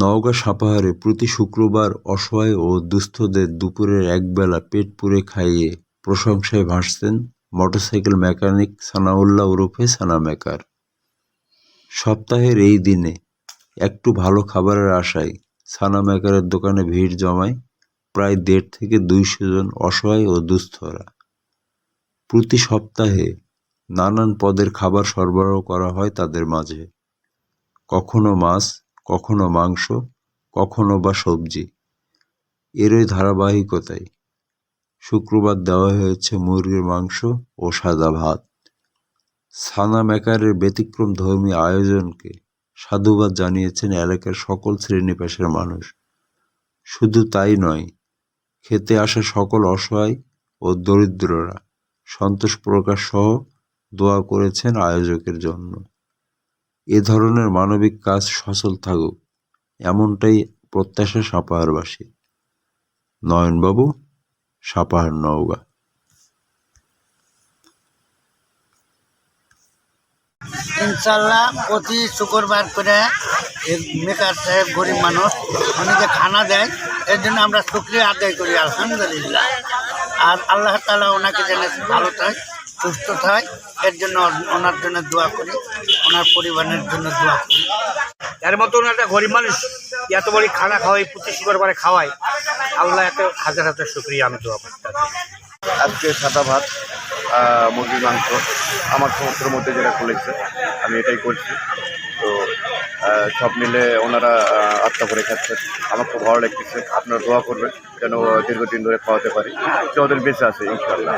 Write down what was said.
নওগাঁ সাপাহারে প্রতি শুক্রবার অসহায় ও দুস্থদের দুপুরের একবেলা পেট পুরে খাইয়ে প্রশংসায় ভাসছেন মোটরসাইকেল মেকানিক সানাউল্লাহ ওরফে সানা মেকার। সপ্তাহের এই দিনে একটু ভালো খাবারের আশায় সানা মেকারের দোকানে ভিড় জমায় প্রায় দেড় থেকে দুইশো জন অসহায় ও দুস্থরা। প্রতি সপ্তাহে নানান পদের খাবার সরবরাহ করা হয় তাদের মাঝে। কখনো মাছ কখনো মাংস, কখনো বা সবজি। এরই ধারাবাহিকতায় শুক্রবার দেওয়া হয়েছে মুরগির মাংস ও সাদা ভাত। সানা মেকারের ব্যতিক্রম ধর্মী আয়োজনকে সাধুবাদ জানিয়েছেন এলাকার সকল শ্রেণি পেশার মানুষ। শুধু তাই নয়, খেতে আসা সকল অসহায় ও দরিদ্ররা সন্তোষ প্রকাশ সহ দোয়া করেছেন আয়োজকের জন্য। এ ধরনের মানবিক কাজ সচল থাকুক, এমনটাই প্রত্যাশা সাপাহারবাসী নয়নবাবু, সাপাহার নওগাঁ। ইনশাল্লাহ প্রতি শুক্রবার করে মেকার সাহেব গরিব মানুষ, অনেকে খানা দেয়, এর জন্য আমরা শুক্রিয়া আদায় করি, আলহামদুলিল্লাহ। আর আল্লাহ তালা ওনাকে যেন ভালো থাকে। সুস্থ থাকে। এর জন্য ওনার জন্য দোয়া করি। ওনার পরিবারের জন্য দোয়া করি। এর মতন একটা গরিব মানুষ এত বড় খানা খাওয়াই প্রতি শুক্রবারে খাওয়াই আল্লাহ এত হাজার হাজার শুক্রিয়া আমি দোয়া করতে। আজকে সাদা ভাত মুরগির মাংস আমার সমস্যার মধ্যে যেটা খুলেছে আমি এটাই করছি। তো সব মিলে ওনারা আত্মা করে খাচ্ছেন আমার খুব ভালো লাগতেছে। আপনারা দোয়া করবেন যেন দীর্ঘদিন ধরে খাওয়াতে পারি। যতদিন বেঁচে আছে ইনশাল্লাহ